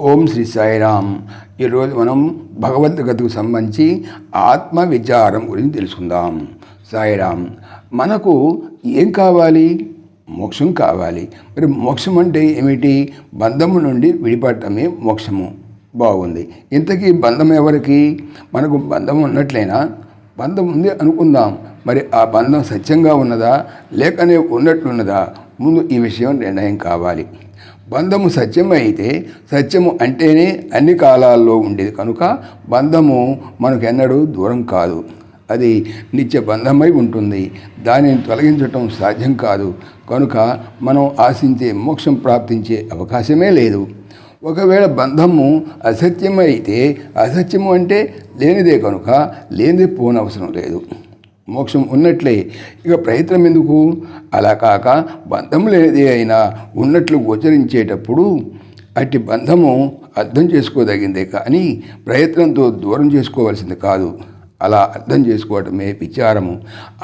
ఓం శ్రీ సాయిరామ్. ఈరోజు మనం భగవద్గతకు సంబంధించి ఆత్మ విచారం గురించి తెలుసుకుందాం. సాయిరామ్ మనకు ఏం కావాలి? మోక్షం కావాలి. మరి మోక్షం అంటే ఏమిటి? బంధము నుండి విడిపడటమే మోక్షము. బాగుంది. ఇంతకీ బంధం ఎవరికి? మనకు బంధం ఉన్నట్లయినా బంధం ఉంది అనుకుందాం. మరి ఆ బంధం సత్యంగా ఉన్నదా? లేకనే ఉన్నట్లున్నదా? ముందు ఈ విషయం నిర్ణయం కావాలి. బంధము సత్యం అయితే సత్యము అంటేనే అన్ని కాలాల్లో ఉండేది. కనుక బంధము మనకెన్నడూ దూరం కాదు. అది నిత్య బంధమై ఉంటుంది. దానిని తొలగించటం సాధ్యం కాదు. కనుక మనం ఆశించే మోక్షం ప్రాప్తించే అవకాశమే లేదు. ఒకవేళ బంధము అసత్యమైతే అసత్యము అంటే లేనిదే కనుక లేనిదే పోనవసరం లేదు. మోక్షం ఉన్నట్లే. ఇక ప్రయత్నం ఎందుకు? అలా కాక బంధం లేనిదే అయినా ఉన్నట్లు గోచరించేటప్పుడు అట్టి బంధము అర్థం చేసుకోదగిందే కానీ ప్రయత్నంతో దూరం చేసుకోవాల్సింది కాదు. అలా అర్థం చేసుకోవటమే విచారము.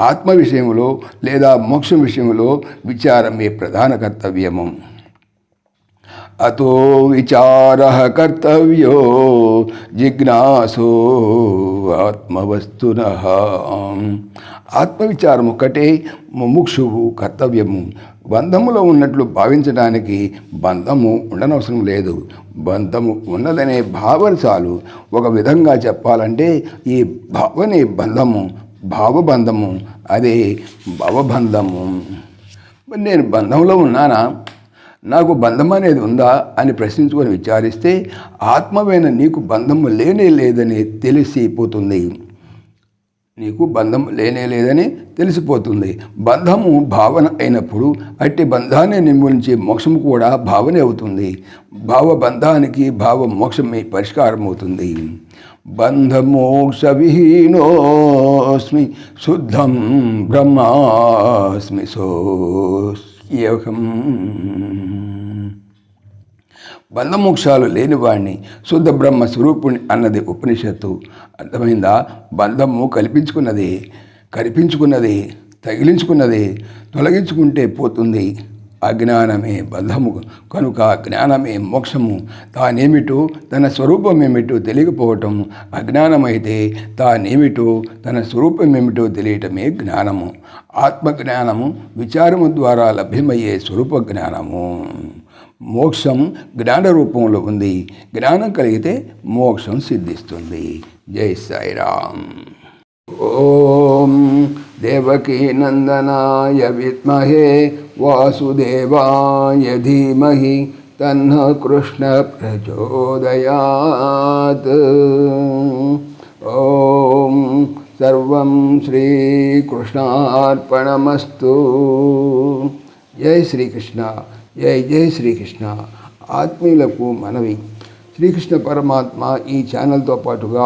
ఆత్మ విషయంలో లేదా మోక్షం విషయంలో విచారమే ప్రధాన కర్తవ్యము. అతో విచార కర్తవ్యో జిజ్ఞాసో ఆత్మవస్తున ఆత్మవిచారం ఒక్కటే ముముక్షువు కర్తవ్యము. బంధములో ఉన్నట్లు భావించడానికి బంధము ఉండనవసరం లేదు. బంధము ఉన్నదనే భావన చాలు. ఒక విధంగా చెప్పాలంటే ఈ భావనే బంధము భావబంధము అదే భవబంధము. మరి నేను బంధంలో ఉన్నానా? నాకు బంధం అనేది ఉందా అని ప్రశ్నించుకొని విచారిస్తే ఆత్మమైన నీకు బంధము లేనే లేదని తెలిసిపోతుంది. నీకు బంధం లేనే లేదని తెలిసిపోతుంది. బంధము భావన అయినప్పుడు అట్టి బంధాన్ని నిర్మూలించే మోక్షం కూడా భావనే అవుతుంది. భావ బంధానికి భావ మోక్షమే పరిష్కారం అవుతుంది బంధమోక్ష విహీనోస్మి శుద్ధం బ్రహ్మాస్మి సోహం బంధమోక్షాలు లేనివాణ్ణి శుద్ధ బ్రహ్మ స్వరూపుణ్ణి అన్నది ఉపనిషత్తు. అర్థమైందా? బంధము కల్పించుకున్నది కనిపించుకున్నది తగిలించుకున్నది తొలగించుకుంటే పోతుంది. అజ్ఞానమే బంధము కనుక జ్ఞానమే మోక్షము. తానేమిటో తన స్వరూపం ఏమిటో తెలియకపోవటం అజ్ఞానమైతే తానేమిటో తన స్వరూపం ఏమిటో తెలియటమే జ్ఞానము. ఆత్మజ్ఞానము విచారము ద్వారా లభ్యమయ్యే స్వరూప జ్ఞానము మోక్షం జ్ఞాన రూపంలో ఉంది. జ్ఞానం కలిగితే మోక్షం సిద్ధిస్తుంది. జై సాయిరామ్. ఓం దేవకీ నందనాయ విద్మహే వాసుదేవాయ ధీమహి తన్న కృష్ణ ప్రచోదయాత్ ఓం సర్వం శ్రీకృష్ణార్పణమస్తు జై శ్రీకృష్ణ జై జై శ్రీకృష్ణ ఆత్మీయులకు మనవి శ్రీకృష్ణ పరమాత్మ ఈ ఛానల్తో పాటుగా